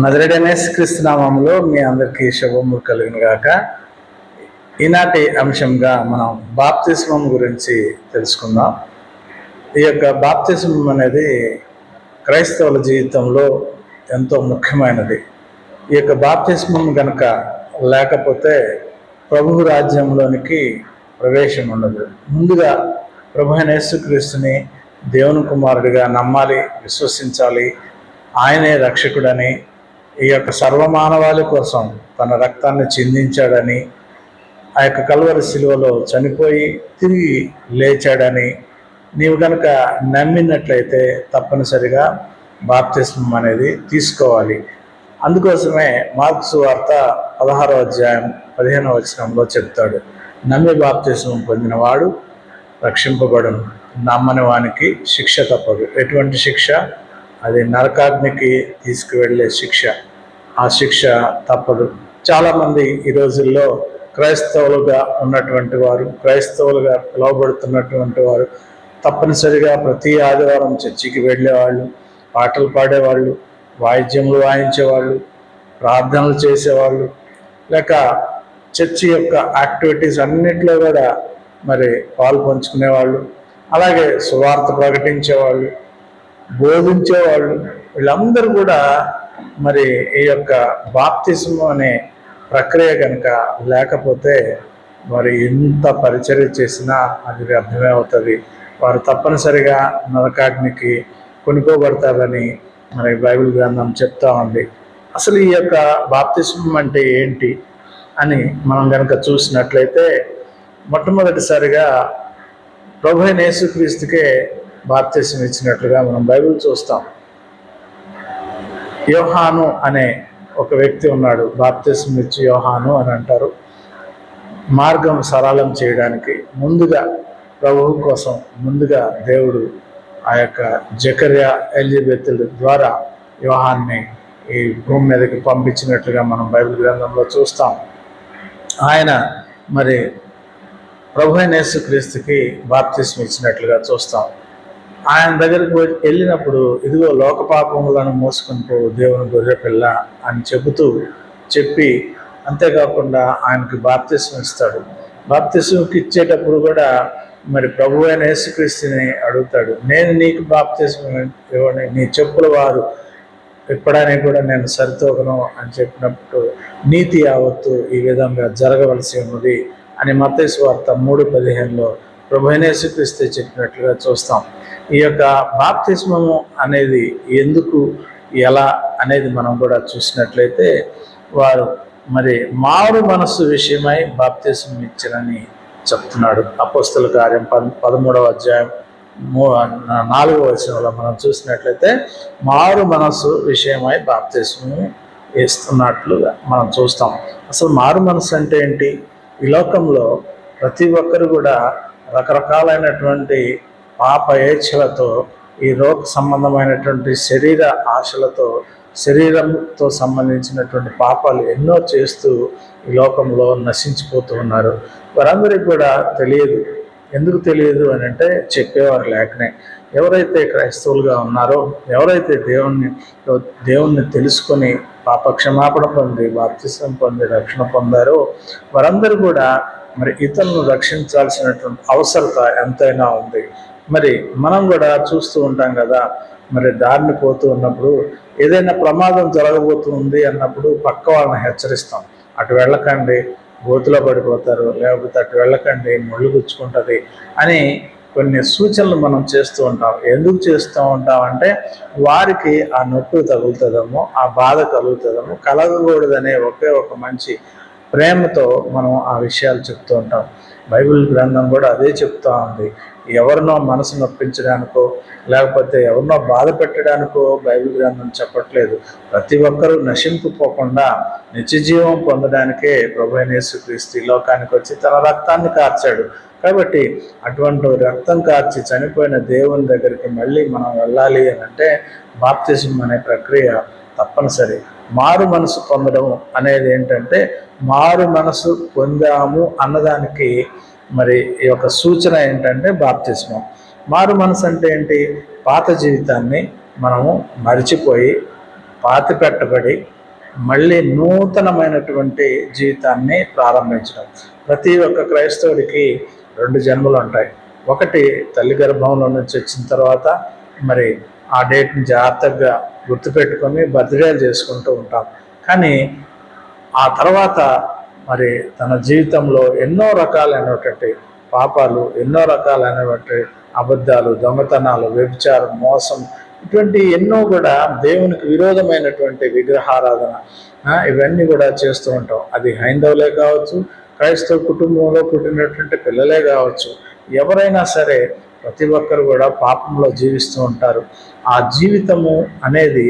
నజరడనేస్ క్రిస్తునామంలో మీ అందరికీ శుభములు కలిగిన గాక. ఈనాటి అంశంగా మనం బాప్తిస్మం గురించి తెలుసుకుందాం. ఈ యొక్క బాప్తిస్మం అనేది క్రైస్తవుల జీవితంలో ఎంతో ముఖ్యమైనది. ఈ యొక్క బాప్తిస్మం కనుక లేకపోతే ప్రభు రాజ్యంలోనికి ప్రవేశం ఉండదు. ముందుగా ప్రభు అయిన యేసుక్రీస్తుని దేవుని కుమారుడిగా నమ్మాలి విశ్వసించాలి. ఆయనే రక్షకుడని ఈ యొక్క సర్వమానవాళి కోసం తన రక్తాన్ని చిందించాడని ఆ యొక్క కల్వరి శిలువలో చనిపోయి తిరిగి లేచాడని నీవు కనుక నమ్మినట్లయితే తప్పనిసరిగా బాప్తిస్మం అనేది తీసుకోవాలి. అందుకోసమే మార్క్స్ వార్త పదహారో అధ్యాయం పదిహేనవ వచనంలో చెప్తాడు. నమ్మి బాప్తిస్మం పొందినవాడు రక్షింపబడును. నమ్మని వానికి శిక్ష తప్పదు. ఎటువంటి శిక్ష? అది నరకాగ్నికి తీసుకువెళ్ళే శిక్ష. ఆ శిక్ష తప్పదు. చాలామంది ఈ రోజుల్లో క్రైస్తవులుగా ఉన్నటువంటి వారు క్రైస్తవులుగా పిలువబడుతున్నటువంటి వారు తప్పనిసరిగా ప్రతి ఆదివారం చర్చికి వెళ్ళేవాళ్ళు పాటలు పాడేవాళ్ళు వాయిద్యములు వాయించేవాళ్ళు ప్రార్థనలు చేసేవాళ్ళు లేక చర్చి యొక్క యాక్టివిటీస్ అన్నింటిలో కూడా మరి పాలు పంచుకునేవాళ్ళు అలాగే సువార్త ప్రకటించేవాళ్ళు బోధించేవాళ్ళు వీళ్ళందరూ కూడా మరి ఈ యొక్క బాప్తిజం అనే ప్రక్రియ కనుక లేకపోతే మరి ఎంత పరిచర్య చేసినా అది వ్యర్థమే అవుతుంది వారు తప్పనిసరిగా నరకాగ్నికి కొనుక్కోబడతారని మరి బైబిల్ గ్రంథం చెప్తా ఉంది. అసలు ఈ యొక్క బాప్తిజం అంటే ఏంటి అని మనం కనుక చూసినట్లయితే మొట్టమొదటిసారిగా ప్రభు అయిన యేసుక్రీస్తుకే బాప్తిసం ఇచ్చినట్లుగా మనం బైబిల్ చూస్తాం. యోహాను అనే ఒక వ్యక్తి ఉన్నాడు. బాప్తిసం ఇచ్చి యోహాను అని అంటారు. మార్గం సరళం చేయడానికి ముందుగా ప్రభువు కోసం ముందుగా దేవుడు ఆ యొక్క జకర్య ఎలిజబెత్తుడు ద్వారా యోహాన్ని ఈ భూమి మీదకి పంపించినట్లుగా మనం బైబిల్ గ్రంథంలో చూస్తాం. ఆయన మరి ప్రభు అయిన యేసుక్రీస్తుకి బాప్తిస్మ ఇచ్చినట్లుగా చూస్తాం. ఆయన దగ్గరికి పోయి- వెళ్ళినప్పుడు ఇదిగో లోక పాపములను పో దేవుని గొర్రె పిల్ల అని చెబుతూ చెప్పి అంతేకాకుండా ఆయనకి బాప్తిస్మ ఇస్తాడు. బాప్తిస్మకి ఇచ్చేటప్పుడు కూడా మరి ప్రభు అయిన యేసుక్రీస్తుని అడుగుతాడు నేను నీకు బాప్తిస్మ ఇవ్వని నీ చెప్పుల వారు ఇప్పడానికి కూడా నేను సరితూగను అని చెప్పినప్పుడు నీతి యావత్తు ఈ విధంగా జరగవలసి ఉన్నది అని మతేశ్వార్త మూడు పదిహేనులో ప్రభునేసుక్రీస్తు చెప్పినట్లుగా చూస్తాం. ఈ యొక్క బాప్తిస్మము అనేది ఎందుకు ఎలా అనేది మనం కూడా చూసినట్లయితే వారు మరి మారు మనస్సు విషయమై బాప్తిస్మం ఇచ్చినని చెప్తున్నాడు. అపోస్తుల కార్యం పద పదమూడవ అధ్యాయం మూ నాలుగవ వచనంలో మనం చూసినట్లయితే మారు మనస్సు విషయమై బాప్తిస్మము ఇస్తున్నట్లుగా మనం చూస్తాం. అసలు మారు మనస్సు అంటే ఏంటి? ఈ లోకంలో ప్రతి ఒక్కరు కూడా రకరకాలైనటువంటి పాప ఏచ్ఛలతో ఈ రోగ సంబంధమైనటువంటి శరీర ఆశలతో శరీరంతో సంబంధించినటువంటి పాపాలు ఎన్నో చేస్తూ ఈ లోకంలో నశించిపోతూ ఉన్నారు. వారందరికీ కూడా తెలియదు. ఎందుకు తెలియదు అని అంటే చెప్పేవారు లేకనే. ఎవరైతే క్రైస్తవులుగా ఉన్నారో ఎవరైతే దేవుణ్ణి దేవుణ్ణి తెలుసుకొని పాప క్షమాపణ పొంది బాప్తిసం పొంది రక్షణ పొందారో వారందరూ కూడా మరి ఇతరులను రక్షించాల్సినటువంటి అవసరత ఎంతైనా ఉంది. మరి మనం కూడా చూస్తూ ఉంటాం కదా మరి దారిని పోతూ ఉన్నప్పుడు ఏదైనా ప్రమాదం జరగబోతుంది అన్నప్పుడు పక్క వాళ్ళని హెచ్చరిస్తాం. అటు వెళ్ళకండి గోతులో పడిపోతారు లేకపోతే అటు వెళ్ళకండి ముళ్ళు గుచ్చుకుంటుంది అని కొన్ని సూచనలు మనం చేస్తూ ఉంటాం. ఎందుకు చేస్తూ ఉంటాం అంటే వారికి ఆ నొప్పి తగులుతుందేమో ఆ బాధ కలుగుతుందేమో కలగకూడదనే ఒకే ఒక మంచి ప్రేమతో మనం ఆ విషయాలు చెప్తూ ఉంటాం. బైబిల్ గ్రంథం కూడా అదే చెప్తా ఉంది. ఎవరినో మనసు నొప్పించడానికో లేకపోతే ఎవరినో బాధ పెట్టడానికో బైబిల్ గ్రంథం చెప్పట్లేదు. ప్రతి ఒక్కరూ నశింపుపోకుండా నిత్యజీవం పొందడానికే ప్రభు అయిన ఈ లోకానికి వచ్చి తన రక్తాన్ని కార్చాడు. కాబట్టి అటువంటి రక్తం కార్చి చనిపోయిన దేవుని దగ్గరికి మళ్ళీ మనం వెళ్ళాలి అని అంటే బాప్తిజం అనే ప్రక్రియ తప్పనిసరి. మారు మనసు పొందడం అనేది ఏంటంటే మారు మనసు పొందాము అన్నదానికి మరి ఈ యొక్క సూచన ఏంటంటే బాప్తిస్మం. మారు మనసు అంటే ఏంటి? పాత జీవితాన్ని మనము మరిచిపోయి పాతి పెట్టబడి మళ్ళీ నూతనమైనటువంటి జీవితాన్ని ప్రారంభించడం. ప్రతి ఒక్క క్రైస్తవుడికి రెండు జన్మలు ఉంటాయి. ఒకటి తల్లి గర్భంలో నుంచి వచ్చిన తర్వాత మరి ఆ డేట్ని జాగ్రత్తగా గుర్తుపెట్టుకొని బర్త్డేలు చేసుకుంటూ ఉంటాం. కానీ ఆ తర్వాత మరి తన జీవితంలో ఎన్నో రకాలైనటువంటి పాపాలు ఎన్నో రకాలైనటువంటి అబద్ధాలు దొంగతనాలు వ్యభిచారం మోసం ఇటువంటి ఎన్నో కూడా దేవునికి విరోధమైనటువంటి విగ్రహారాధన ఇవన్నీ కూడా చేస్తూ ఉంటాం. అది హైందవులే కావచ్చు క్రైస్తవ కుటుంబంలో పుట్టినటువంటి పిల్లలే కావచ్చు ఎవరైనా సరే ప్రతి ఒక్కరు కూడా పాపంలో జీవిస్తూ ఉంటారు. ఆ జీవితము అనేది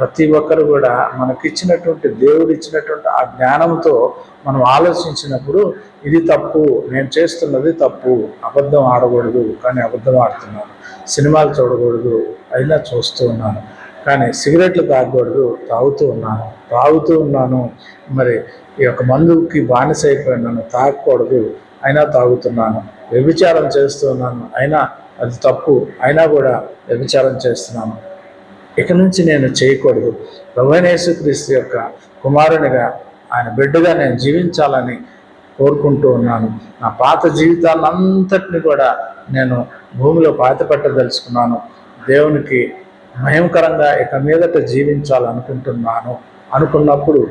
ప్రతి ఒక్కరు కూడా మనకిచ్చినటువంటి దేవుడు ఇచ్చినటువంటి ఆ జ్ఞానంతో మనం ఆలోచించినప్పుడు ఇది తప్పు నేను చేస్తున్నది తప్పు అబద్ధం ఆడకూడదు కానీ అబద్ధం ఆడుతున్నాను సినిమాలు చూడకూడదు అయినా చూస్తూ ఉన్నాను కానీ సిగరెట్లు తాగకూడదు తాగుతూ ఉన్నాను తాగుతూ ఉన్నాను మరి ఈ యొక్క మందుకి బానిస అయిపోయినాను తాగకూడదు అయినా తాగుతున్నాను వ్యభిచారం చేస్తున్నాను అయినా అది తప్పు అయినా కూడా వ్యభిచారం చేస్తున్నాను. ఇక నుంచి నేను చేయకూడదు. క్రీస్తు యొక్క కుమారునిగా ఆయన బిడ్డగా నేను జీవించాలని కోరుకుంటూ ఉన్నాను. నా పాత జీవితాలంతటిని అంతటిని కూడా నేను భూమిలో పాతపట్టదలుచుకున్నాను. దేవునికి భయంకరంగా ఇక మీదట జీవించాలనుకుంటున్నాను. అనుకున్నప్పుడు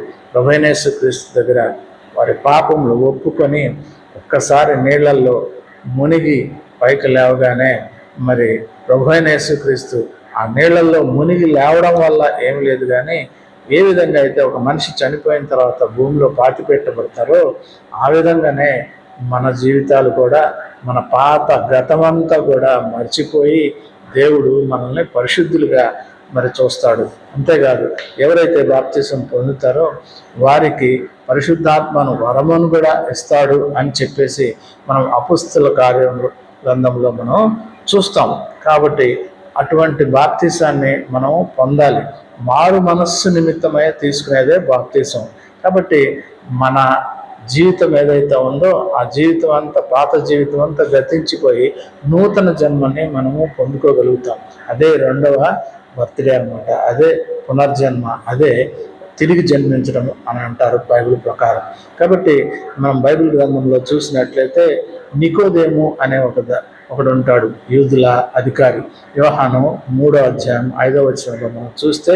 క్రీస్తు దగ్గర వారి పాపములు ఒప్పుకొని ఒక్కసారి నీళ్ళల్లో మునిగి పైకి లేవగానే మరి క్రీస్తు ఆ నీళ్ళల్లో మునిగి లేవడం వల్ల ఏం లేదు కానీ ఏ విధంగా అయితే ఒక మనిషి చనిపోయిన తర్వాత భూమిలో పాతి పెట్టబడతారో ఆ విధంగానే మన జీవితాలు కూడా మన పాత గతమంతా కూడా మర్చిపోయి దేవుడు మనల్ని పరిశుద్ధులుగా మరి చూస్తాడు. అంతేకాదు ఎవరైతే బాప్తిసం పొందుతారో వారికి పరిశుద్ధాత్మను వరమును కూడా ఇస్తాడు అని చెప్పేసి మనం అపుస్తుల కార్యంలో గ్రంథంలో మనం చూస్తాం. కాబట్టి అటువంటి బాప్తీసాన్ని మనం పొందాలి. మారు మనస్సు నిమిత్తమై తీసుకునేదే బాప్తీసం. కాబట్టి మన జీవితం ఏదైతే ఉందో ఆ జీవితం అంతా పాత జీవితం అంతా గతించిపోయి నూతన జన్మని మనము పొందుకోగలుగుతాం. అదే రెండవ బర్త్డే అన్నమాట. అదే పునర్జన్మ. అదే తిరిగి జన్మించడం అని అంటారు బైబిల్ ప్రకారం. కాబట్టి మనం బైబిల్ గ్రంథంలో చూసినట్లయితే నికోదేము అనే ఒక ఒకడు ఉంటాడు యూదుల అధికారి. యోహాను మూడో అధ్యాయం ఐదో వచనంలో మనం చూస్తే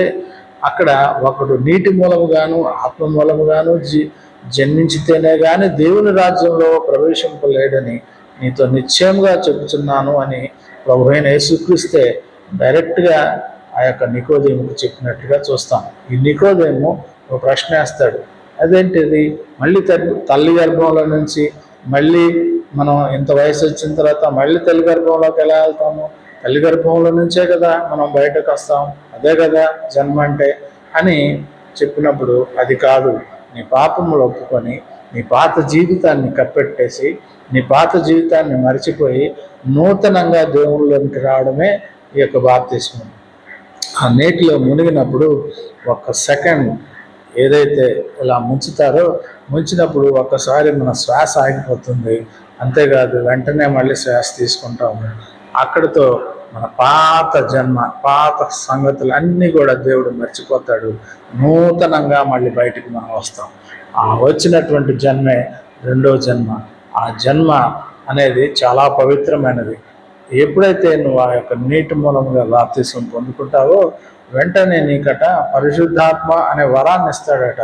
అక్కడ ఒకడు నీటి మూలముగాను ఆత్మ మూలముగాను జీ జన్మించితేనే కానీ దేవుని రాజ్యంలో ప్రవేశింపలేడని నీతో నిశ్చయంగా చెబుతున్నాను అని ప్రభు అయిన యేసుక్రీస్తే డైరెక్ట్గా ఆ యొక్క నికోదేముకు చెప్పినట్టుగా చూస్తాం. ఈ నికోదేము ఒక ప్రశ్న వేస్తాడు అదేంటిది? మళ్ళీ తల్లి గర్భంలో నుంచి మళ్ళీ మనం ఇంత వయసు వచ్చిన తర్వాత మళ్ళీ తల్లి గర్భంలోకి ఎలా వెళ్తాము? తల్లి గర్భంలో నుంచే కదా మనం బయటకు వస్తాం. అదే కదా జన్మ అంటే అని చెప్పినప్పుడు అది కాదు. నీ పాపములు ఒప్పుకొని నీ పాత జీవితాన్ని కప్పెట్టేసి నీ పాత జీవితాన్ని మర్చిపోయి నూతనంగా దేవుళ్ళలోకి రావడమే ఈ యొక్క బాప్తిస్మం ఆ నీటిలో మునిగినప్పుడు ఒక్క సెకండ్ ఏదైతే ఇలా ముంచుతారో ముంచినప్పుడు ఒక్కసారి మన శ్వాస ఆగిపోతుంది. అంతేకాదు వెంటనే మళ్ళీ శ్వాస తీసుకుంటాము. అక్కడితో మన పాత జన్మ పాత సంగతులు అన్నీ కూడా దేవుడు మర్చిపోతాడు. నూతనంగా మళ్ళీ బయటికి మనం వస్తాం. ఆ వచ్చినటువంటి జన్మే రెండో జన్మ. ఆ జన్మ అనేది చాలా పవిత్రమైనది. ఎప్పుడైతే నువ్వు ఆ యొక్క నీటి మూలంగా బాప్తిసం పొందుకుంటావో వెంటనే నీకట పరిశుద్ధాత్మ అనే వరాన్ని ఇస్తాడట.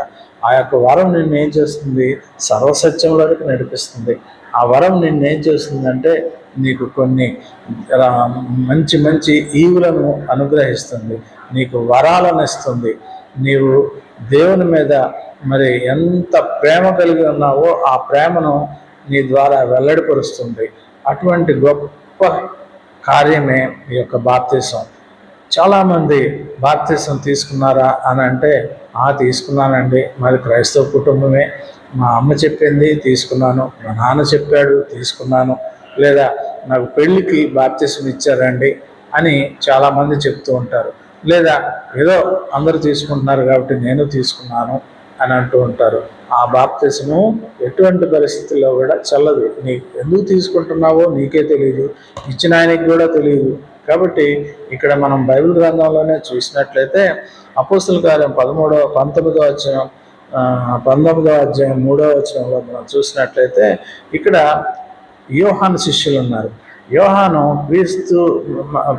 ఆ యొక్క వరం నిన్ను ఏం చేస్తుంది? సర్వసత్యంలోకి నడిపిస్తుంది. ఆ వరం నిన్ను ఏం చేస్తుందంటే నీకు కొన్ని మంచి మంచి ఈవులను అనుగ్రహిస్తుంది. నీకు వరాలను ఇస్తుంది. నీవు దేవుని మీద మరి ఎంత ప్రేమ కలిగి ఉన్నావో ఆ ప్రేమను నీ ద్వారా వెల్లడిపరుస్తుంది. అటువంటి గొప్ప కార్యమే ఈ యొక్క బాప్తీసం. చాలామంది బాప్తీసం తీసుకున్నారా అని అంటే ఆ తీసుకున్నానండి. మరి క్రైస్తవ కుటుంబమే. మా అమ్మ చెప్పింది తీసుకున్నాను. మా నాన్న చెప్పాడు తీసుకున్నాను. లేదా నాకు పెళ్ళికి బాప్తీసం ఇచ్చారండి అని చాలామంది చెప్తూ ఉంటారు. లేదా ఏదో అందరూ తీసుకుంటున్నారు కాబట్టి నేను తీసుకున్నాను. అని అంటూ ఉంటారు. ఆ బాప్తిసము ఎటువంటి పరిస్థితుల్లో కూడా చల్లదు. నీ ఎందుకు తీసుకుంటున్నావో నీకే తెలియదు ఇచ్చిన ఆయనకి కూడా తెలియదు కాబట్టి ఇక్కడ మనం బైబిల్ గ్రంథంలోనే చూసినట్లయితే అపోస్తుల కార్యం పదమూడవ పంతొమ్మిదవ వచ్చిన పంతొమ్మిదవ అధ్యాయం మూడవ వచనంలో మనం చూసినట్లయితే ఇక్కడ యోహాను శిష్యులు ఉన్నారు. యోహాను క్రీస్తు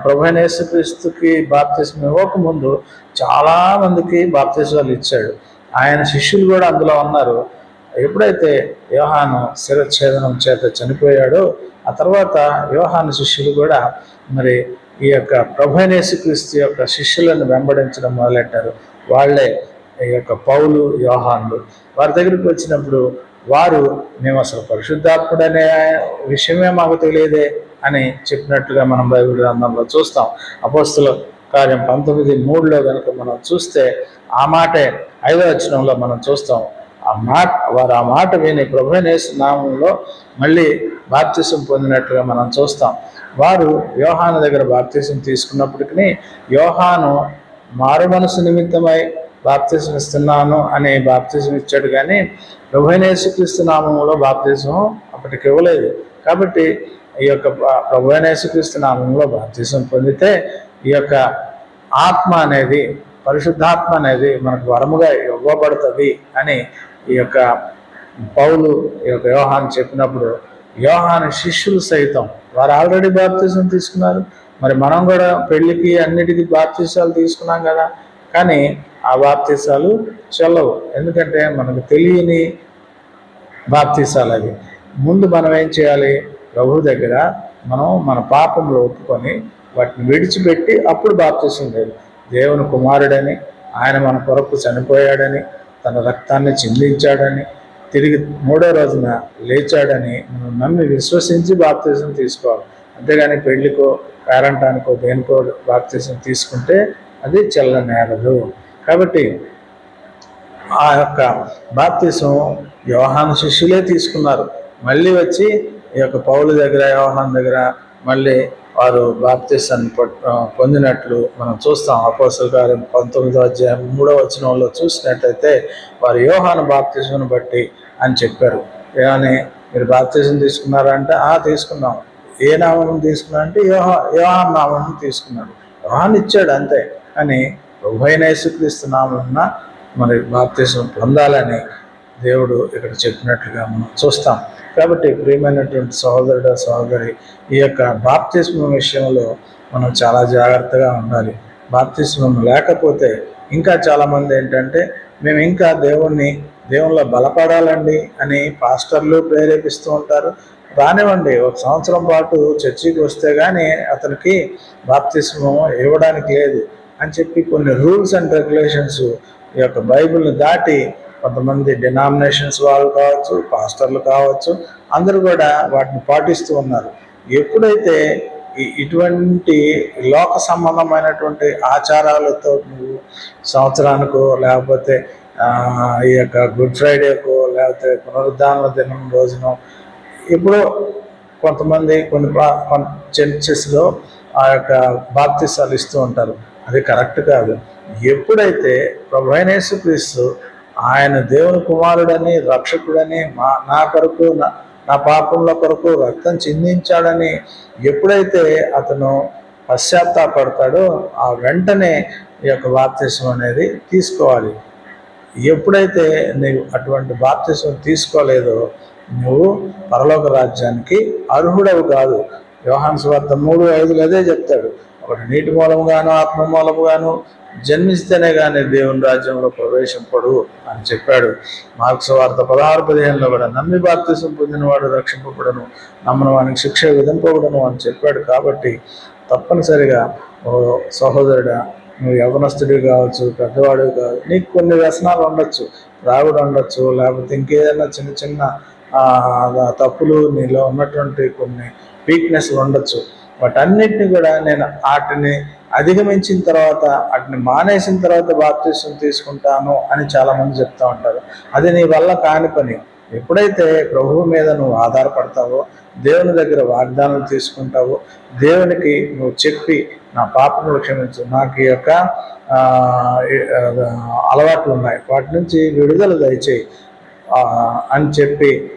ప్రభనేసు క్రీస్తుకి బాప్తిస్మ ఇవ్వకముందు చాలా మందికి ఇచ్చాడు. ఆయన శిష్యులు కూడా అందులో ఉన్నారు. ఎప్పుడైతే యోహాను శిరఛేదనం చేత చనిపోయాడో ఆ తర్వాత యోహాను శిష్యులు కూడా మరి ఈ యొక్క ప్రభనేసు క్రీస్తు యొక్క శిష్యులను వెంబడించడం మొదలెట్టారు. వాళ్ళే ఈ యొక్క పౌలు యోహాన్లు. వారి దగ్గరికి వచ్చినప్పుడు వారు మేము అసలు పరిశుద్ధాత్ముడనే విషయమే మాకు తెలియదే అని చెప్పినట్లుగా మనం బైబిల్ గ్రంథంలో చూస్తాం. అపోస్తులు కార్యం పంతొమ్మిది మూడులో కనుక మనం చూస్తే ఆ మాటే ఐదో వచనంలో మనం చూస్తాం ఆ మాట వారు ఆ మాట విని ప్రభునేసు నామంలో మళ్ళీ బాప్తిసం పొందినట్లుగా మనం చూస్తాం. వారు యోహాను దగ్గర బాప్తిసం తీసుకున్నప్పటికీ యోహాను మారు మనసు నిమిత్తమై బాప్తిసం ఇస్తున్నాను అని బాప్తిసం ఇచ్చాడు కానీ ప్రభునేసుక్రీస్తు నామంలో బాప్తిసం అప్పటికి ఇవ్వలేదు. కాబట్టి ఈ యొక్క ప్రభునేసుక్రీస్తు నామంలో బాప్తిసం పొందితే ఈ యొక్క ఆత్మ అనేది పరిశుద్ధాత్మ అనేది మనకు వరముగా ఇవ్వబడుతుంది అని ఈ యొక్క పౌలు ఈ యొక్క వ్యవహాన్ చెప్పినప్పుడు యోహాను శిష్యులు సైతం వారు ఆల్రెడీ బాప్తీసం తీసుకున్నారు. మరి మనం కూడా పెళ్ళికి అన్నిటికీ బాప్తీసాలు తీసుకున్నాం కదా. కానీ ఆ బాప్తీసాలు చెల్లవు. ఎందుకంటే మనకు తెలియని బాప్తీసాలు అవి. ముందు మనం ఏం చేయాలి? ప్రభు దగ్గర మనం మన పాపంలో ఒప్పుకొని వాటిని విడిచిపెట్టి అప్పుడు బాప్తీసం లేదు దేవుని కుమారుడని ఆయన మన కొరకు చనిపోయాడని తన రక్తాన్ని చిందించాడని తిరిగి మూడో రోజున లేచాడని మనం నమ్మి విశ్వసించి బాప్తీసం తీసుకోవాలి. అంతేగాని పెళ్ళికో పేరంటానికో దేనికో బాప్తీసం తీసుకుంటే అది చెల్లనేరదు కాబట్టి ఆ యొక్క బాప్తీసం వ్యవహాన శిష్యులే తీసుకున్నారు. మళ్ళీ వచ్చి ఈ యొక్క పౌలు దగ్గర వ్యవహాన్ దగ్గర మళ్ళీ వారు బాప్తీసాన్ని పొందినట్లు మనం చూస్తాం. అపోసల గారి పంతొమ్మిదో అధ్యాయం మూడో వచనంలో చూసినట్టయితే వారు యోహాను బాప్తీసం బట్టి అని చెప్పారు. ఏమని మీరు బాప్తీసం తీసుకున్నారంటే ఆ తీసుకున్నాం. ఏ నామం తీసుకున్నా అంటే యోహా యోహాన్ నామం తీసుకున్నాడు. యోహాన్ ఇచ్చాడు అంతే. అని ఉభయనేసుక్రీస్తు నామం మరి బాప్తిజం పొందాలని దేవుడు ఇక్కడ చెప్పినట్లుగా మనం చూస్తాం. కాబట్టి ప్రియమైనటువంటి సహోదరుడు సహోదరి ఈ యొక్క బాప్తిస్మం విషయంలో మనం చాలా జాగ్రత్తగా ఉండాలి. బాప్తిస్మం లేకపోతే ఇంకా చాలామంది ఏంటంటే మేము ఇంకా దేవుణ్ణి దేవుళ్ళ బలపడాలండి అని పాస్టర్లు ప్రేరేపిస్తూ ఉంటారు. రానివ్వండి ఒక సంవత్సరం పాటు చర్చికి వస్తే కానీ అతనికి బాప్తిస్మం ఇవ్వడానికి లేదు అని చెప్పి కొన్ని రూల్స్ అండ్ రెగ్యులేషన్స్ ఈ యొక్క బైబిల్ని దాటి కొంతమంది డినామినేషన్స్ వాళ్ళు కావచ్చు పాస్టర్లు కావచ్చు అందరూ కూడా వాటిని పాటిస్తూ ఉన్నారు. ఎప్పుడైతే ఇటువంటి లోక సంబంధమైనటువంటి ఆచారాలతో నువ్వు సంవత్సరానికో లేకపోతే ఈ యొక్క గుడ్ ఫ్రైడేకో లేకపోతే పునరుద్ధాన దినం రోజునో ఇప్పుడు కొంతమంది కొన్ని చర్చెస్లో ఆ యొక్క బాప్తిసాలు ఇస్తూ ఉంటారు. అది కరెక్ట్ కాదు. ఎప్పుడైతే ప్రభు క్రీస్తు ఆయన దేవుని కుమారుడని రక్షకుడని మా నా కొరకు నా పాపంలో కొరకు రక్తం చిందించాడని ఎప్పుడైతే అతను పశ్చాత్తాపడతాడో ఆ వెంటనే ఈ యొక్క బాప్తిసం అనేది తీసుకోవాలి. ఎప్పుడైతే నీవు అటువంటి బాప్తిసం తీసుకోలేదో నువ్వు పరలోక రాజ్యానికి అర్హుడవు కాదు. వ్యవహాన్ స్వార్థ మూడు ఐదులు అదే చెప్తాడు. ఒకటి నీటి మూలముగాను ఆత్మ మూలముగాను జన్మిస్తేనే కానీ దేవుని రాజ్యంలో ప్రవేశింపడు అని చెప్పాడు. మార్క్స్ వార్త పదహారు పదిహేనులో కూడా నమ్మి బాప్తిసం పొందినవాడు రక్షింపబడను నమ్మిన వానికి శిక్ష విధింపబడను అని చెప్పాడు. కాబట్టి తప్పనిసరిగా ఓ సహోదరుడా నువ్వు యవనస్తుడు కావచ్చు పెద్దవాడు కావచ్చు నీకు కొన్ని వ్యసనాలు ఉండొచ్చు రాగుడు ఉండొచ్చు లేకపోతే ఇంకేదైనా చిన్న చిన్న తప్పులు నీలో ఉన్నటువంటి కొన్ని వీక్నెస్లు ఉండొచ్చు. వాటన్నిటిని కూడా నేను వాటిని అధిగమించిన తర్వాత వాటిని మానేసిన తర్వాత బాప్తీసం తీసుకుంటాను అని చాలామంది చెప్తూ ఉంటారు. అది నీ వల్ల కాని పని. ఎప్పుడైతే ప్రభువు మీద నువ్వు ఆధారపడతావో దేవుని దగ్గర వాగ్దానం తీసుకుంటావో దేవునికి నువ్వు చెప్పి నా పాపను క్షమించు. నాకు ఈ యొక్క అలవాట్లు ఉన్నాయి. వాటి నుంచి విడుదల దయచేయి. అని చెప్పి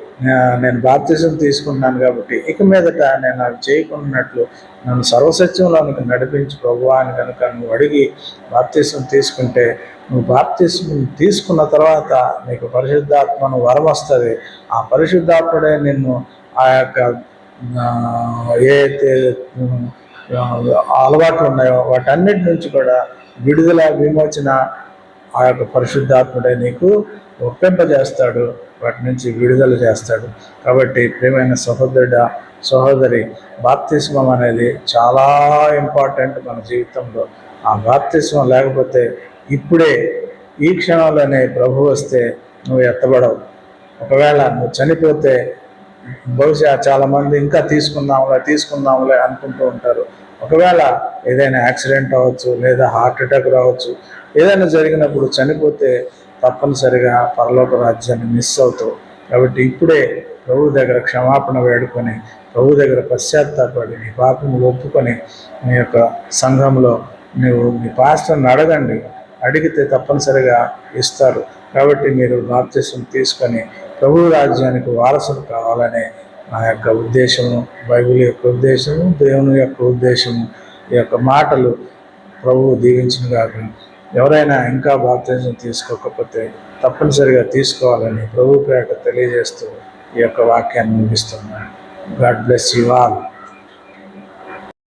నేను బాప్తిజం తీసుకున్నాను కాబట్టి ఇక మీదట నేను అవి చేయకున్నట్లు నన్ను సర్వసత్యంలోనికి నడిపించి ప్రభు అని కనుక నువ్వు అడిగి బాప్తిజం తీసుకుంటే నువ్వు బాప్తిజం తీసుకున్న తర్వాత నీకు పరిశుద్ధాత్మను వరం వస్తుంది. ఆ పరిశుద్ధాత్ముడే నిన్ను ఆ యొక్క ఏ అలవాట్లు ఉన్నాయో వాటన్నిటి నుంచి కూడా విడుదల విమోచన ఆ యొక్క పరిశుద్ధాత్ముడే నీకు ఒప్పింపజేస్తాడు. వాటి నుంచి విడుదల చేస్తాడు. కాబట్టి ప్రియమైన సహోదరుడ సహోదరి బాప్తిస్మం అనేది చాలా ఇంపార్టెంట్ మన జీవితంలో. ఆ బాప్తిస్మం లేకపోతే ఇప్పుడే ఈ క్షణంలోనే ప్రభు వస్తే నువ్వు ఎత్తబడవు. ఒకవేళ నువ్వు చనిపోతే బహుశా చాలామంది ఇంకా తీసుకుందాంలే తీసుకుందాంలే అనుకుంటూ ఉంటారు. ఒకవేళ ఏదైనా యాక్సిడెంట్ అవ్వచ్చు లేదా హార్ట్ అటాక్ రావచ్చు ఏదైనా జరిగినప్పుడు చనిపోతే తప్పనిసరిగా పరలోక రాజ్యాన్ని మిస్ అవుతావు. కాబట్టి ఇప్పుడే ప్రభు దగ్గర క్షమాపణ వేడుకొని ప్రభు దగ్గర పశ్చాత్తాపడి నీ పాపను ఒప్పుకొని నీ యొక్క సంఘంలో నువ్వు మీ పాస్టర్ని అడగండి. అడిగితే తప్పనిసరిగా ఇస్తారు. కాబట్టి మీరు బాప్తిసం తీసుకొని ప్రభు రాజ్యానికి వారసులు కావాలనే నా యొక్క ఉద్దేశము బైబిల్ యొక్క ఉద్దేశము దేవుని యొక్క ఉద్దేశము ఈ యొక్క మాటలు ప్రభువు దీవించిన కాక ఎవరైనా ఇంకా బాప్తిజం తీసుకోకపోతే తప్పనిసరిగా తీసుకోవాలని ప్రభు పేట తెలియజేస్తూ ఈ యొక్క వాక్యాన్ని ముగిస్తున్నాను. God bless you all.